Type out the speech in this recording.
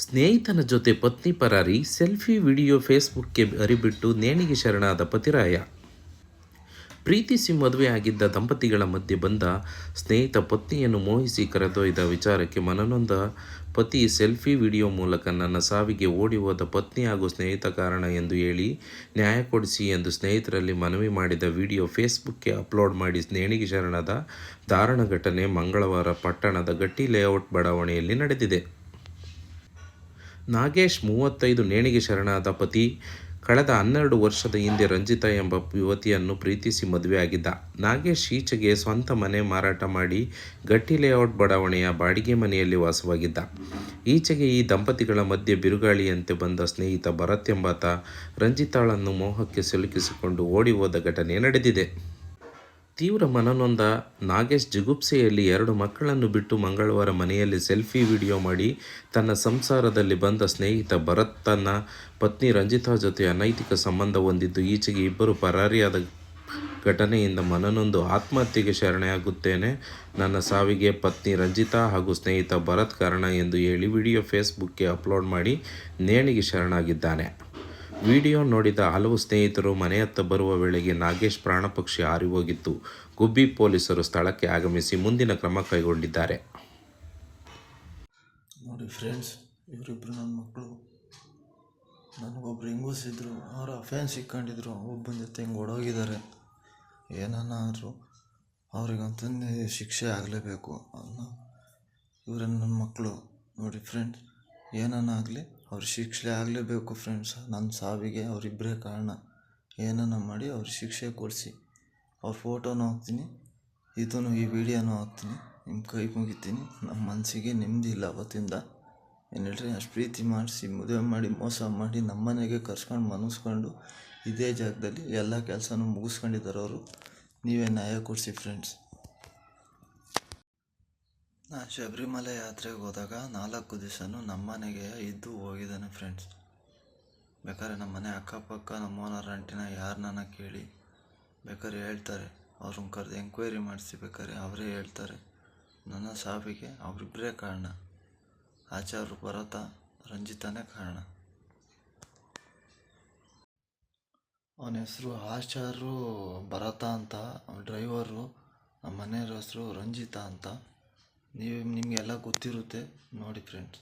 ಸ್ನೇಹಿತನ ಜೊತೆ ಪತ್ನಿ ಪರಾರಿ ಸೆಲ್ಫಿ ವಿಡಿಯೋ ಫೇಸ್ಬುಕ್ಗೆ ಹರಿಬಿಟ್ಟು ನೇಣಿಗೆ ಶರಣಾದ ಪತಿರಾಯ. ಪ್ರೀತಿಸಿ ಮದುವೆಯಾಗಿದ್ದ ದಂಪತಿಗಳ ಮಧ್ಯೆ ಬಂದ ಸ್ನೇಹಿತ ಪತ್ನಿಯನ್ನು ಮೋಹಿಸಿ ಕರೆದೊಯ್ದ ವಿಚಾರಕ್ಕೆ ಮನನೊಂದ ಪತಿ ಸೆಲ್ಫಿ ವಿಡಿಯೋ ಮೂಲಕ ನನ್ನ ಸಾವಿಗೆ ಓಡಿ ಹೋದ ಪತ್ನಿ ಹಾಗೂ ಸ್ನೇಹಿತ ಕಾರಣ ಎಂದು ಹೇಳಿ ನ್ಯಾಯ ಕೊಡಿಸಿ ಎಂದು ಸ್ನೇಹಿತರಲ್ಲಿ ಮನವಿ ಮಾಡಿದ ವಿಡಿಯೋ ಫೇಸ್ಬುಕ್ಗೆ ಅಪ್ಲೋಡ್ ಮಾಡಿ ನೇಣಿಗೆ ಶರಣದ ದಾರುಣ ಘಟನೆ ಮಂಗಳವಾರ ಪಟ್ಟಣದ ಗಟ್ಟಿ ಲೇಔಟ್ ಬಡಾವಣೆಯಲ್ಲಿ ನಡೆದಿದೆ. ನಾಗೇಶ್ ಮೂವತ್ತೈದು ನೇಣಿಗೆ ಶರಣಾದ ಪತಿ, ಕಳೆದ ಹನ್ನೆರಡು ವರ್ಷದ ಹಿಂದೆ ರಂಜಿತಾ ಎಂಬ ಯುವತಿಯನ್ನು ಪ್ರೀತಿಸಿ ಮದುವೆಯಾಗಿದ್ದ ನಾಗೇಶ್ ಈಚೆಗೆ ಸ್ವಂತ ಮನೆ ಮಾರಾಟ ಮಾಡಿ ಗಟ್ಟಿ ಲೇಔಟ್ ಬಡಾವಣೆಯ ಬಾಡಿಗೆ ಮನೆಯಲ್ಲಿ ವಾಸವಾಗಿದ್ದ. ಈಚೆಗೆ ಈ ದಂಪತಿಗಳ ಮಧ್ಯೆ ಬಿರುಗಾಳಿಯಂತೆ ಬಂದ ಸ್ನೇಹಿತ ಭರತ್ ಎಂಬಾತ ರಂಜಿತಾಳನ್ನು ಮೋಹಕ್ಕೆ ಸಿಲುಕಿಸಿಕೊಂಡು ಓಡಿ ಹೋದ ಘಟನೆ ನಡೆದಿದೆ. ತೀವ್ರ ಮನನೊಂದ ನಾಗೇಶ್ ಜಿಗುಪ್ಸೆಯಲ್ಲಿ ಎರಡು ಮಕ್ಕಳನ್ನು ಬಿಟ್ಟು ಮಂಗಳವಾರ ಮನೆಯಲ್ಲಿ ಸೆಲ್ಫಿ ವಿಡಿಯೋ ಮಾಡಿ ತನ್ನ ಸಂಸಾರದಲ್ಲಿ ಬಂದ ಸ್ನೇಹಿತ ಭರತ್ ತನ್ನ ಪತ್ನಿ ರಂಜಿತಾ ಜೊತೆ ಅನೈತಿಕ ಸಂಬಂಧ ಹೊಂದಿದ್ದು ಈಚೆಗೆ ಇಬ್ಬರು ಪರಾರಿಯಾದ ಘಟನೆಯಿಂದ ಮನನೊಂದು ಆತ್ಮಹತ್ಯೆಗೆ ಶರಣೆಯಾಗುತ್ತೇನೆ. ನನ್ನ ಸಾವಿಗೆ ಪತ್ನಿ ರಂಜಿತಾ ಹಾಗೂ ಸ್ನೇಹಿತ ಭರತ್ ಕಾರಣ ಎಂದು ಹೇಳಿ ವಿಡಿಯೋ ಫೇಸ್ಬುಕ್ಗೆ ಅಪ್ಲೋಡ್ ಮಾಡಿ ನೇಣಿಗೆ ಶರಣಾಗಿದ್ದಾನೆ. ವಿಡಿಯೋ ನೋಡಿದ ಹಲವು ಸ್ನೇಹಿತರು ಮನೆಯತ್ತ ಬರುವ ವೇಳೆಗೆ ನಾಗೇಶ್ ಪ್ರಾಣಪಕ್ಷಿ ಹಾರಿ ಹೋಗಿತ್ತು. ಗುಬ್ಬಿ ಪೊಲೀಸರು ಸ್ಥಳಕ್ಕೆ ಆಗಮಿಸಿ ಮುಂದಿನ ಕ್ರಮ ಕೈಗೊಂಡಿದ್ದಾರೆ. ನೋಡಿ ಫ್ರೆಂಡ್ಸ್ ಇವರಿಬ್ಬರು ನನ್ನ ಮಕ್ಕಳು ನನಗೊಬ್ರು ಹೆಂಗಸಿದ್ರು ಅವರ ಫ್ಯಾನ್ ಸಿಕ್ಕೊಂಡಿದ್ರು, ಒಬ್ಬನ ಜೊತೆ ಹಿಂಗೆ ಓಡೋಗಿದ್ದಾರೆ. ಏನನ್ನಾದ್ರು ಅವ್ರಿಗಂತಂದು ಶಿಕ್ಷೆ ಆಗಲೇಬೇಕು ಅನ್ನೋ ಇವರ ನನ್ನ ಮಕ್ಕಳು ನೋಡಿ ಫ್ರೆಂಡ್ಸ್ ಏನನ್ನ ಆಗಲಿ ಅವ್ರ ಶಿಕ್ಷೆ ಆಗಲೇಬೇಕು ಫ್ರೆಂಡ್ಸ್ ನನ್ನ ಸಾವಿಗೆ ಅವರಿಬ್ಬರೇ ಕಾರಣ. ಏನನ್ನ ಮಾಡಿ ಅವ್ರ ಶಿಕ್ಷೆ ಕೊಡಿಸಿ. ಅವ್ರ ಫೋಟೋನೂ ಹಾಕ್ತೀನಿ. ಇದನ್ನು ಈ ವಿಡಿಯೋನೂ ಹಾಕ್ತೀನಿ. ನಿಮ್ಮ ಕೈ ಮುಗಿತೀನಿ. ನಮ್ಮ ಮನಸ್ಸಿಗೆ ನೆಮ್ಮದಿ ಇಲ್ಲ ಅವತ್ತಿಂದ. ಏನು ಹೇಳ್ರಿ? ಅಷ್ಟು ಪ್ರೀತಿ ಮಾಡಿಸಿ, ಮದುವೆ ಮಾಡಿ, ಮೋಸ ಮಾಡಿ ನಮ್ಮ ಮನೆಗೆ ಕರ್ಸ್ಕೊಂಡು ಮನಸ್ಕೊಂಡು ಇದೇ ಜಾಗದಲ್ಲಿ ಎಲ್ಲ ಕೆಲಸನೂ ಮುಗಿಸ್ಕೊಂಡಿದ್ದಾರೆ ಅವರು. ನೀವೇ ನ್ಯಾಯ ಕೊಡಿಸಿ ಫ್ರೆಂಡ್ಸ್ ನಾನು ಶಬರಿಮಲೆ ಯಾತ್ರೆಗೆ ಹೋದಾಗ ನಾಲ್ಕು ದಿವಸನೂ ನಮ್ಮ ಮನೆಗೆ ಇದ್ದು ಹೋಗಿದ್ದಾನೆ ಫ್ರೆಂಡ್ಸ್ ಬೇಕಾದ್ರೆ ನಮ್ಮ ಮನೆ ಅಕ್ಕಪಕ್ಕ ನಮ್ಮ ಓನರ್ ಆಂಟಿನ ಯಾರನ್ನ ಕೇಳಿ ಬೇಕಾದ್ರೆ ಹೇಳ್ತಾರೆ. ಅವ್ರನ್ನ ಕರೆದು ಎಂಕ್ವೈರಿ ಮಾಡಿಸಿ ಬೇಕಾದ್ರೆ ಅವರೇ ಹೇಳ್ತಾರೆ. ನನ್ನ ಸಾವಿಗೆ ಅವರಿಬ್ಬರೇ ಕಾರಣ. ಆಚಾರ್ಯರು ಭರತ, ರಂಜಿತನೇ ಕಾರಣ. ಅವನ ಹೆಸರು ಆಚಾರ್ಯರು ಭರತ ಅಂತ ಡ್ರೈವರು ನಮ್ಮ ಮನೆಯವ್ರ ಹೆಸರು ರಂಜಿತಾ ಅಂತ. ನೀವು ನಿಮಗೆಲ್ಲ ಗೊತ್ತಿರುತ್ತೆ ನೋಡಿ ಫ್ರೆಂಡ್ಸ್